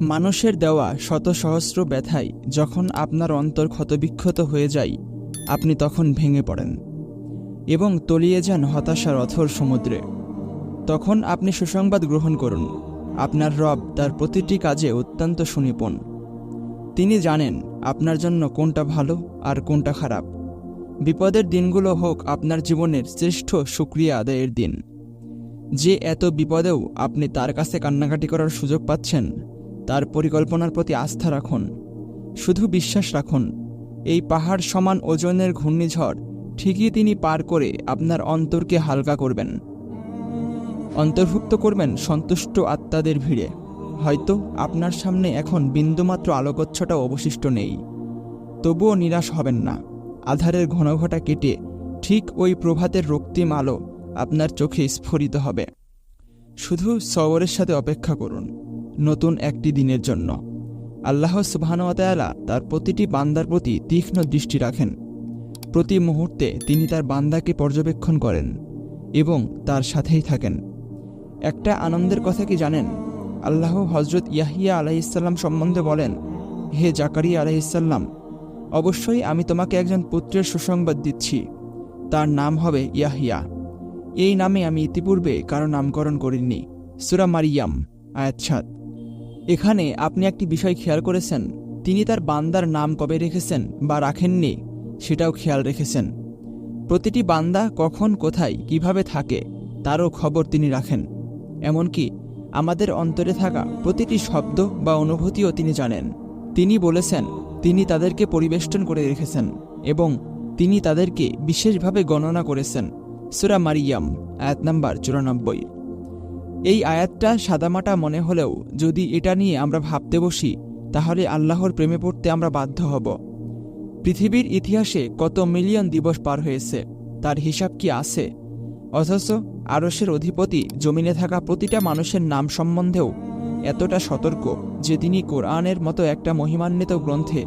মানুষের দেওয়া শত সহস্র ব্যথায় যখন আপনার অন্তর ক্ষতবিক্ষত হয়ে যায়, আপনি তখন ভেঙে পড়েন এবং তলিয়ে যান হতাশার অথর সমুদ্রে। তখন আপনি সুসংবাদ গ্রহণ করুন, আপনার রব তার প্রতিটি কাজে অত্যন্ত সুনিপুণ। তিনি জানেন আপনার জন্য কোনটা ভালো আর কোনটা খারাপ। বিপদের দিনগুলো হোক আপনার জীবনের শ্রেষ্ঠ সুক্রিয়া আদায়ের দিন। যে এত বিপদেও আপনি তার কাছে কান্নাকাটি করার সুযোগ পাচ্ছেন তার পরিকল্পনার প্রতি আস্থা রাখুন। শুধু বিশ্বাস রাখুন, এই পাহাড় সমান ওজনের ঘূর্ণিঝড় ঠিকই তিনি পার করে আপনার অন্তরকে হালকা করবেন। অন্তর্ভুক্ত করবেন সন্তুষ্ট আত্মাদের ভিড়ে। হয়তো আপনার সামনে এখন বিন্দুমাত্র আলোকচ্ছটাও অবশিষ্ট নেই। তবুও নিরাশ হবেন না। আধারের ঘনঘটা কেটে ঠিক ওই প্রভাতের রক্তিম আলো আপনার চোখে স্ফুরিত হবে। শুধু সবরের সাথে অপেক্ষা করুন। নতুন একটি দিনের জন্য। আল্লাহ সুবাহানুয়াতায়ালা তার প্রতিটি বান্দার প্রতি তীক্ষ্ণ দৃষ্টি রাখেন। প্রতি মুহূর্তে তিনি তার বান্দাকে পর্যবেক্ষণ করেন এবং তার সাথেই থাকেন। একটা আনন্দের কথা কি জানেন? আল্লাহ হজরত ইয়াহিয়া আলাইসাল্লাম সম্বন্ধে বলেন, হে জাকারিয়া আলাইসাল্লাম অবশ্যই আমি তোমাকে একজন পুত্রের সুসংবাদ দিচ্ছি। তার নাম হবে ইয়াহিয়া। এই নামে আমি ইতিপূর্বে কারও নামকরণ করিনি। সুরা মারিয়াম, আয়াত এখানে আপনি একটি বিষয় খেয়াল করেছেন, তিনি তার বান্দার নাম কবে রেখেছেন বা রাখেননি, সেটাও খেয়াল রেখেছেন। প্রতিটি বান্দা কখন, কোথায়, কীভাবে থাকে, তারও খবর তিনি রাখেন। এমনকি আমাদের অন্তরে থাকা প্রতিটি শব্দ বা অনুভূতিও তিনি জানেন। তিনি বলেছেন, তিনি তাদেরকে পরিবেষ্টন করে রেখেছেন এবং তিনি তাদেরকে বিশেষভাবে গণনা করেছেন। সুরা মারিয়াম, আয়াত নাম্বার চুরানব্বই। এই আয়াতটা সাদামাটা মনে হলেও যদি এটা নিয়ে আমরা ভাবতে বসি, তাহলে আল্লাহর প্রেমে পড়তে আমরা বাধ্য হব। পৃথিবীর ইতিহাসে কত মিলিয়ন দিবস পার হয়েছে, তার হিসাব কি আছে? অথচ আরসের অধিপতি জমিনে থাকা প্রতিটা মানুষের নাম সম্বন্ধেও এতটা সতর্ক যে তিনি কোরআনের মতো একটা মহিমান্বিত গ্রন্থে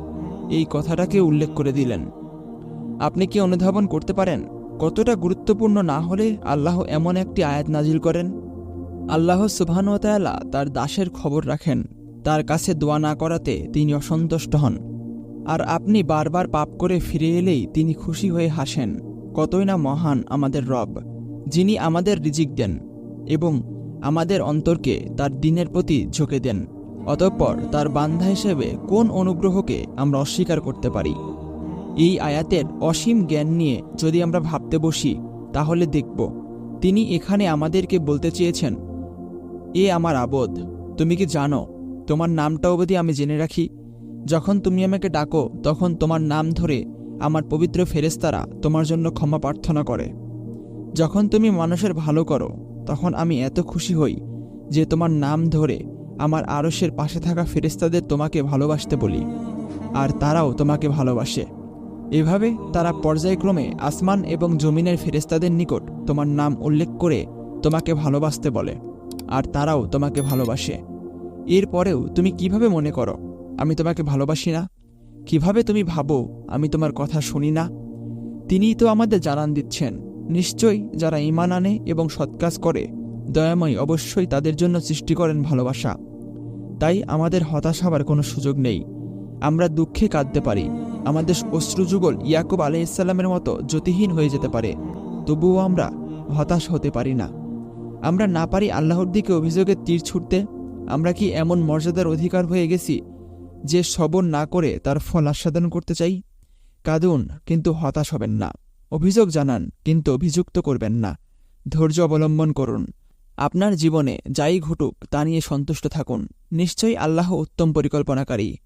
এই কথাটাকে উল্লেখ করে দিলেন। আপনি কি অনুধাবন করতে পারেন, কতটা গুরুত্বপূর্ণ না হলে আল্লাহ এমন একটি আয়াত নাজিল করেন? আল্লাহ সুবহানুতালা তার দাসের খবর রাখেন। তার কাছে দোয়া না করাতে তিনি অসন্তুষ্ট হন। আর আপনি বারবার পাপ করে ফিরে এলেই তিনি খুশি হয়ে হাসেন। কতই না মহান আমাদের রব, যিনি আমাদের রিজিক দেন এবং আমাদের অন্তরকে তার দিনের প্রতি ঝুঁকে দেন। অতঃপর তার বান্ধা হিসেবে কোন অনুগ্রহকে আমরা অস্বীকার করতে পারি? এই আয়াতের অসীম জ্ঞান নিয়ে যদি আমরা ভাবতে বসি, তাহলে দেখব, তিনি এখানে আমাদেরকে বলতে চেয়েছেন এ আমার আবোধ তুমি কি জানো, তোমার নামটা অবধি আমি জেনে রাখি, যখন তুমি আমাকে ডাকো, তখন তোমার নাম ধরে আমার পবিত্র ফেরেস্তারা তোমার জন্য ক্ষমা প্রার্থনা করে। যখন তুমি মানুষের ভালো করো, তখন আমি এত খুশি হই যে তোমার নাম ধরে আমার আরসের পাশে থাকা ফেরেস্তাদের তোমাকে ভালোবাসতে বলি, আর তারাও তোমাকে ভালোবাসে। এভাবে তারা পর্যায়ক্রমে আসমান এবং জমিনের ফেরেস্তাদের নিকট তোমার নাম উল্লেখ করে তোমাকে ভালোবাসতে বলে। আর তারাও তোমাকে ভালোবাসে। এরপরেও তুমি কীভাবে মনে করো, আমি তোমাকে ভালোবাসি না? কীভাবে তুমি ভাবো, আমি তোমার কথা শুনি না? তিনিই তো আমাদের জানান দিচ্ছেন। নিশ্চয়ই যারা ইমান আনে এবং সৎকাজ করে, দয়াময় অবশ্যই তাদের জন্য সৃষ্টি করেন ভালোবাসা। তাই আমাদের হতাশ হবার কোনো সুযোগ নেই। আমরা দুঃখে কাঁদতে পারি। আমাদের অশ্রুযুগল ইয়াকুব আলাইসাল্লামের মতো জ্যোতিহীন হয়ে যেতে পারে। তবুও আমরা হতাশ হতে পারি না। আমরা না পারি আল্লাহর দিকে অভিযোগের তীর ছুটতে, আমরা কি এমন মর্যাদার অধিকার হয়ে গেছি যে সবর না করে তার ফল আস্বাদন করতে চাই? কাঁদুন, কিন্তু হতাশ হবেন না। অভিযোগ জানান, কিন্তু অভিযুক্ত করবেন না। ধৈর্য অবলম্বন করুন। আপনার জীবনে যাই ঘটুক, তা নিয়ে সন্তুষ্ট থাকুন। নিশ্চয়ই আল্লাহ উত্তম পরিকল্পনাকারী।